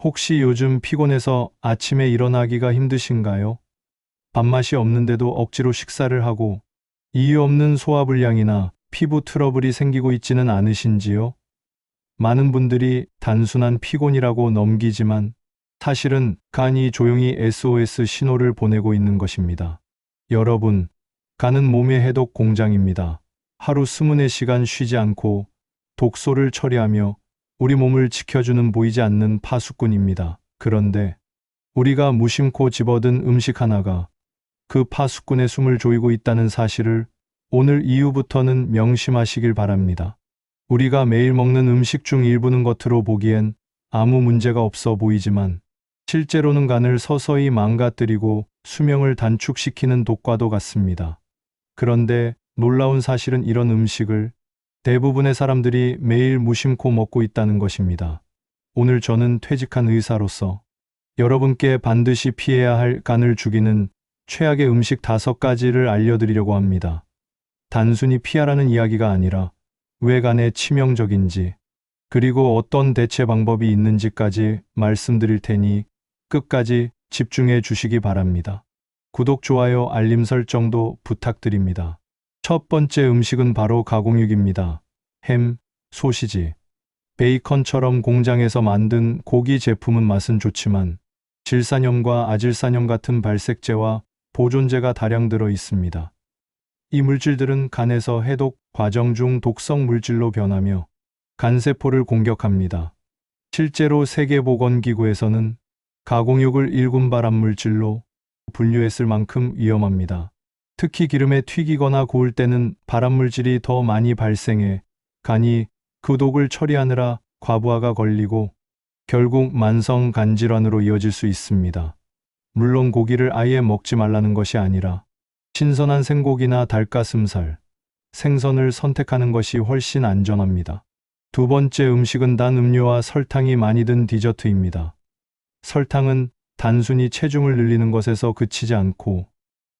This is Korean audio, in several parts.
혹시 요즘 피곤해서 아침에 일어나기가 힘드신가요? 밥맛이 없는데도 억지로 식사를 하고 이유 없는 소화불량이나 피부 트러블이 생기고 있지는 않으신지요? 많은 분들이 단순한 피곤이라고 넘기지만 사실은 간이 조용히 SOS 신호를 보내고 있는 것입니다. 여러분, 간은 몸의 해독 공장입니다. 하루 24시간 쉬지 않고 독소를 처리하며 우리 몸을 지켜주는 보이지 않는 파수꾼입니다. 그런데 우리가 무심코 집어든 음식 하나가 그 파수꾼의 숨을 조이고 있다는 사실을 오늘 이후부터는 명심하시길 바랍니다. 우리가 매일 먹는 음식 중 일부는 겉으로 보기엔 아무 문제가 없어 보이지만 실제로는 간을 서서히 망가뜨리고 수명을 단축시키는 독과도 같습니다. 그런데 놀라운 사실은 이런 음식을 대부분의 사람들이 매일 무심코 먹고 있다는 것입니다. 오늘 저는 퇴직한 의사로서 여러분께 반드시 피해야 할 간을 죽이는 최악의 음식 다섯 가지를 알려드리려고 합니다. 단순히 피하라는 이야기가 아니라 왜 간에 치명적인지, 그리고 어떤 대체 방법이 있는지까지 말씀드릴 테니 끝까지 집중해 주시기 바랍니다. 구독, 좋아요, 알림 설정도 부탁드립니다. 첫 번째 음식은 바로 가공육입니다. 햄, 소시지, 베이컨처럼 공장에서 만든 고기 제품은 맛은 좋지만 질산염과 아질산염 같은 발색제와 보존제가 다량 들어 있습니다. 이 물질들은 간에서 해독 과정 중 독성 물질로 변하며 간세포를 공격합니다. 실제로 세계보건기구에서는 가공육을 1군 발암 물질로 분류했을 만큼 위험합니다. 특히 기름에 튀기거나 구울 때는 발암물질이 더 많이 발생해 간이 그 독을 처리하느라 과부하가 걸리고 결국 만성 간질환으로 이어질 수 있습니다. 물론 고기를 아예 먹지 말라는 것이 아니라 신선한 생고기나 닭가슴살, 생선을 선택하는 것이 훨씬 안전합니다. 두 번째 음식은 단 음료와 설탕이 많이 든 디저트입니다. 설탕은 단순히 체중을 늘리는 것에서 그치지 않고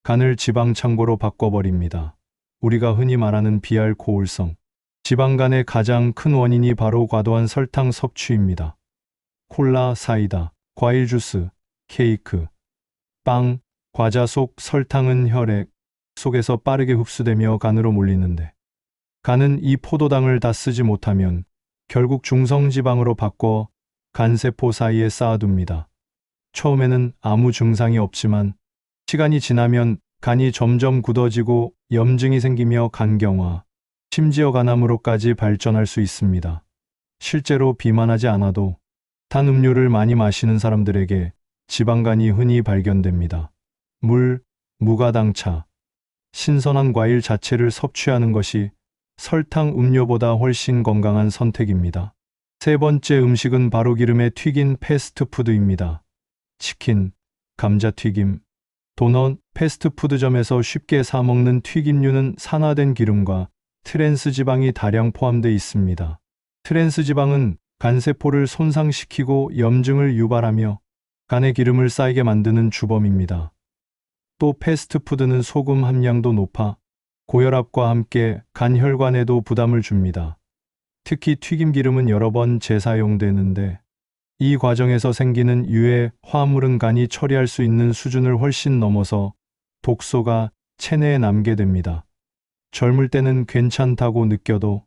간을 지방 창고로 바꿔버립니다. 우리가 흔히 말하는 비알코올성. 지방간의 가장 큰 원인이 바로 과도한 설탕 섭취입니다. 콜라, 사이다, 과일 주스, 케이크, 빵, 과자 속 설탕은 혈액 속에서 빠르게 흡수되며 간으로 몰리는데 간은 이 포도당을 다 쓰지 못하면 결국 중성지방으로 바꿔 간세포 사이에 쌓아둡니다. 처음에는 아무 증상이 없지만 시간이 지나면 간이 점점 굳어지고 염증이 생기며 간경화, 심지어 간암으로까지 발전할 수 있습니다. 실제로 비만하지 않아도 단 음료를 많이 마시는 사람들에게 지방간이 흔히 발견됩니다. 물, 무가당차, 신선한 과일 자체를 섭취하는 것이 설탕 음료보다 훨씬 건강한 선택입니다. 세 번째 음식은 바로 기름에 튀긴 패스트푸드입니다. 치킨, 감자튀김, 도넛, 패스트푸드점에서 쉽게 사 먹는 튀김류는 산화된 기름과 트랜스 지방이 다량 포함되어 있습니다. 트랜스 지방은 간세포를 손상시키고 염증을 유발하며 간의 기름을 쌓이게 만드는 주범입니다. 또 패스트푸드는 소금 함량도 높아 고혈압과 함께 간 혈관에도 부담을 줍니다. 특히 튀김 기름은 여러 번 재사용되는데 이 과정에서 생기는 유해 화합물은 간이 처리할 수 있는 수준을 훨씬 넘어서 독소가 체내에 남게 됩니다. 젊을 때는 괜찮다고 느껴도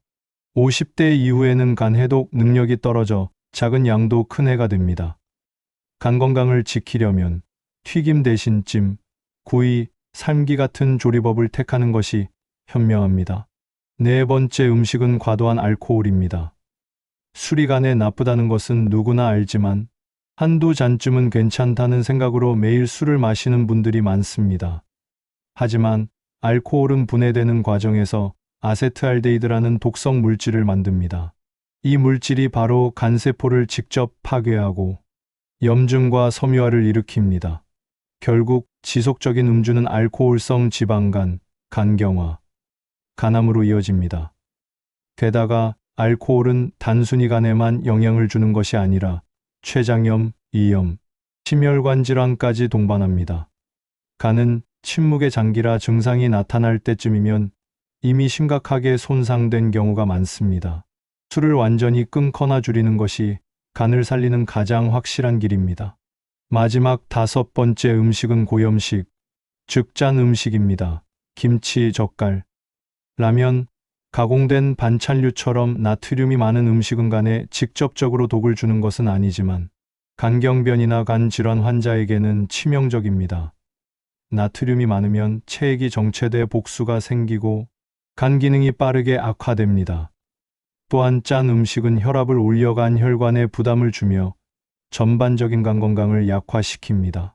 50대 이후에는 간 해독 능력이 떨어져 작은 양도 큰 해가 됩니다. 간 건강을 지키려면 튀김 대신 찜, 구이, 삶기 같은 조리법을 택하는 것이 현명합니다. 네 번째 음식은 과도한 알코올입니다. 술이 간에 나쁘다는 것은 누구나 알지만 한두 잔쯤은 괜찮다는 생각으로 매일 술을 마시는 분들이 많습니다. 하지만 알코올은 분해되는 과정에서 아세트알데히드라는 독성 물질을 만듭니다. 이 물질이 바로 간세포를 직접 파괴하고 염증과 섬유화를 일으킵니다. 결국 지속적인 음주는 알코올성 지방간, 간경화, 간암으로 이어집니다. 게다가 알코올은 단순히 간에만 영향을 주는 것이 아니라 췌장염, 이염, 심혈관 질환까지 동반합니다. 간은 침묵의 장기라 증상이 나타날 때쯤이면 이미 심각하게 손상된 경우가 많습니다. 술을 완전히 끊거나 줄이는 것이 간을 살리는 가장 확실한 길입니다. 마지막 다섯 번째 음식은 고염식, 즉짠 음식입니다. 김치, 젓갈, 라면, 가공된 반찬류처럼 나트륨이 많은 음식은 간에 직접적으로 독을 주는 것은 아니지만 간경변이나 간 질환 환자에게는 치명적입니다. 나트륨이 많으면 체액이 정체돼 복수가 생기고 간 기능이 빠르게 악화됩니다. 또한 짠 음식은 혈압을 올려간 혈관에 부담을 주며 전반적인 간 건강을 약화시킵니다.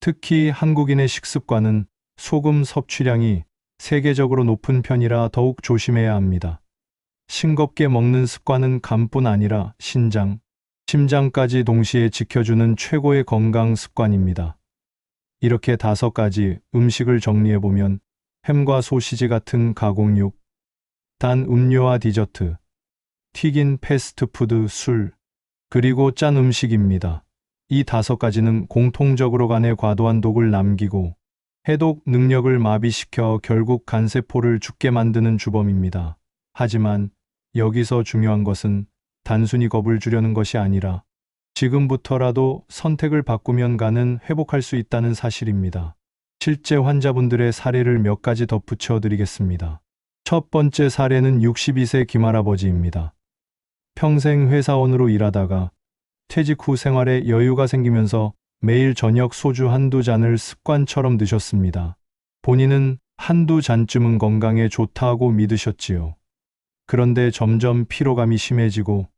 특히 한국인의 식습관은 소금 섭취량이 세계적으로 높은 편이라 더욱 조심해야 합니다. 싱겁게 먹는 습관은 간뿐 아니라 신장, 심장까지 동시에 지켜주는 최고의 건강 습관입니다. 이렇게 다섯 가지 음식을 정리해보면 햄과 소시지 같은 가공육, 단 음료와 디저트, 튀긴 패스트푸드, 술, 그리고 짠 음식입니다. 이 다섯 가지는 공통적으로 간에 과도한 독을 남기고 해독 능력을 마비시켜 결국 간세포를 죽게 만드는 주범입니다. 하지만 여기서 중요한 것은 단순히 겁을 주려는 것이 아니라 지금부터라도 선택을 바꾸면 간은 회복할 수 있다는 사실입니다. 실제 환자분들의 사례를 몇 가지 덧붙여 드리겠습니다. 첫 번째 사례는 62세 김할아버지입니다. 평생 회사원으로 일하다가 퇴직 후 생활에 여유가 생기면서 매일 저녁 소주 한두 잔을 습관처럼 드셨습니다. 본인은 한두 잔쯤은 건강에 좋다고 믿으셨지요. 그런데 점점 피로감이 심해지고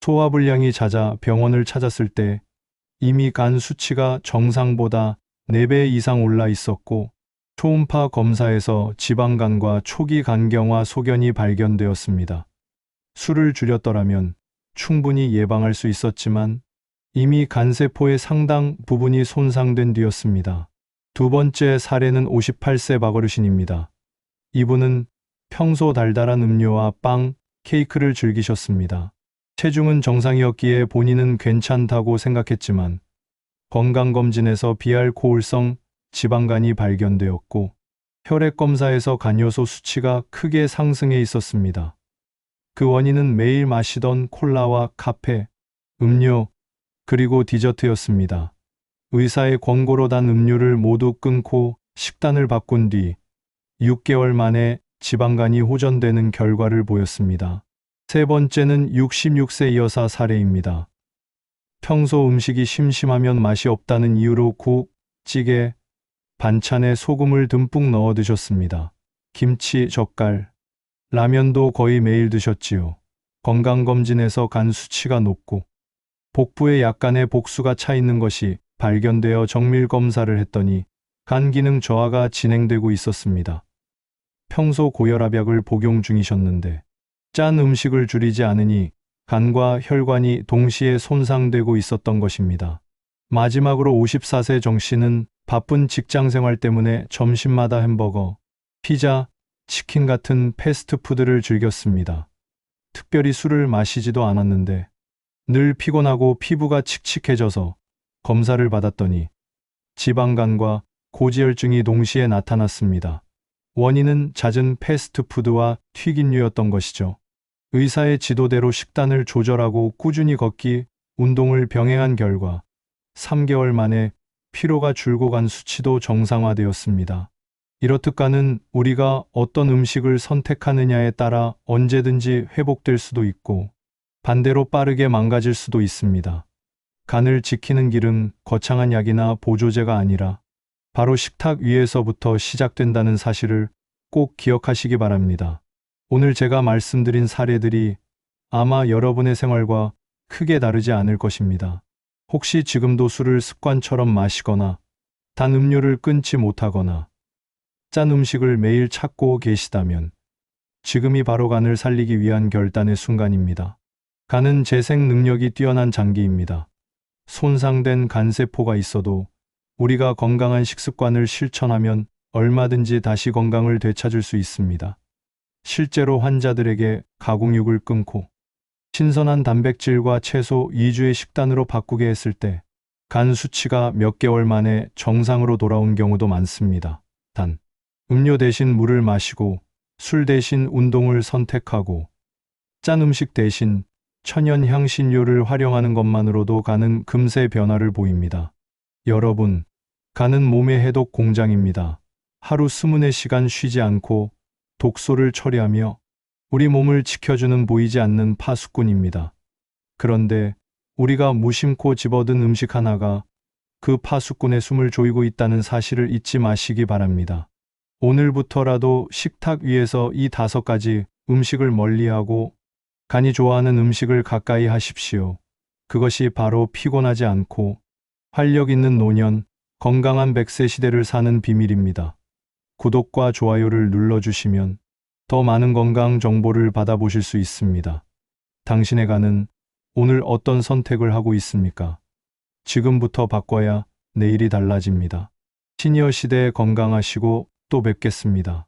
소화불량이 잦아 병원을 찾았을 때 이미 간 수치가 정상보다 4배 이상 올라 있었고 초음파 검사에서 지방간과 초기 간경화 소견이 발견되었습니다. 술을 줄였더라면 충분히 예방할 수 있었지만 이미 간세포의 상당 부분이 손상된 뒤였습니다. 두 번째 사례는 58세 박어르신입니다. 이분은 평소 달달한 음료와 빵, 케이크를 즐기셨습니다. 체중은 정상이었기에 본인은 괜찮다고 생각했지만 건강검진에서 비알코올성 지방간이 발견되었고 혈액검사에서 간요소 수치가 크게 상승해 있었습니다. 그 원인은 매일 마시던 콜라와 카페, 음료, 그리고 디저트였습니다. 의사의 권고로 단 음료를 모두 끊고 식단을 바꾼 뒤 6개월 만에 지방간이 호전되는 결과를 보였습니다. 세 번째는 66세 여사 사례입니다. 평소 음식이 심심하면 맛이 없다는 이유로 국, 찌개, 반찬에 소금을 듬뿍 넣어 드셨습니다. 김치, 젓갈, 라면도 거의 매일 드셨지요. 건강검진에서 간 수치가 높고 복부에 약간의 복수가 차 있는 것이 발견되어 정밀 검사를 했더니 간 기능 저하가 진행되고 있었습니다. 평소 고혈압약을 복용 중이셨는데 짠 음식을 줄이지 않으니 간과 혈관이 동시에 손상되고 있었던 것입니다. 마지막으로 54세 정 씨는 바쁜 직장 생활 때문에 점심마다 햄버거, 피자, 치킨 같은 패스트푸드를 즐겼습니다. 특별히 술을 마시지도 않았는데 늘 피곤하고 피부가 칙칙해져서 검사를 받았더니 지방간과 고지혈증이 동시에 나타났습니다. 원인은 잦은 패스트푸드와 튀김류였던 것이죠. 의사의 지도대로 식단을 조절하고 꾸준히 걷기, 운동을 병행한 결과 3개월 만에 피로가 줄고 간 수치도 정상화되었습니다. 이렇듯 간은 우리가 어떤 음식을 선택하느냐에 따라 언제든지 회복될 수도 있고 반대로 빠르게 망가질 수도 있습니다. 간을 지키는 길은 거창한 약이나 보조제가 아니라 바로 식탁 위에서부터 시작된다는 사실을 꼭 기억하시기 바랍니다. 오늘 제가 말씀드린 사례들이 아마 여러분의 생활과 크게 다르지 않을 것입니다. 혹시 지금도 술을 습관처럼 마시거나 단 음료를 끊지 못하거나 짠 음식을 매일 찾고 계시다면 지금이 바로 간을 살리기 위한 결단의 순간입니다. 간은 재생 능력이 뛰어난 장기입니다. 손상된 간세포가 있어도 우리가 건강한 식습관을 실천하면 얼마든지 다시 건강을 되찾을 수 있습니다. 실제로 환자들에게 가공육을 끊고 신선한 단백질과 채소 2주의 식단으로 바꾸게 했을 때 간 수치가 몇 개월 만에 정상으로 돌아온 경우도 많습니다. 단, 음료 대신 물을 마시고 술 대신 운동을 선택하고 짠 음식 대신 천연 향신료를 활용하는 것만으로도 가는 금세 변화를 보입니다. 여러분, 간은 몸의 해독 공장입니다. 하루 24시간 쉬지 않고 독소를 처리하며 우리 몸을 지켜주는 보이지 않는 파수꾼입니다. 그런데 우리가 무심코 집어든 음식 하나가 그 파수꾼의 숨을 조이고 있다는 사실을 잊지 마시기 바랍니다. 오늘부터라도 식탁 위에서 이 다섯 가지 음식을 멀리하고 간이 좋아하는 음식을 가까이 하십시오. 그것이 바로 피곤하지 않고 활력 있는 노년, 건강한 100세 시대를 사는 비밀입니다. 구독과 좋아요를 눌러주시면 더 많은 건강 정보를 받아보실 수 있습니다. 당신의 간은 오늘 어떤 선택을 하고 있습니까? 지금부터 바꿔야 내일이 달라집니다. 시니어 시대에 건강하시고 또 뵙겠습니다.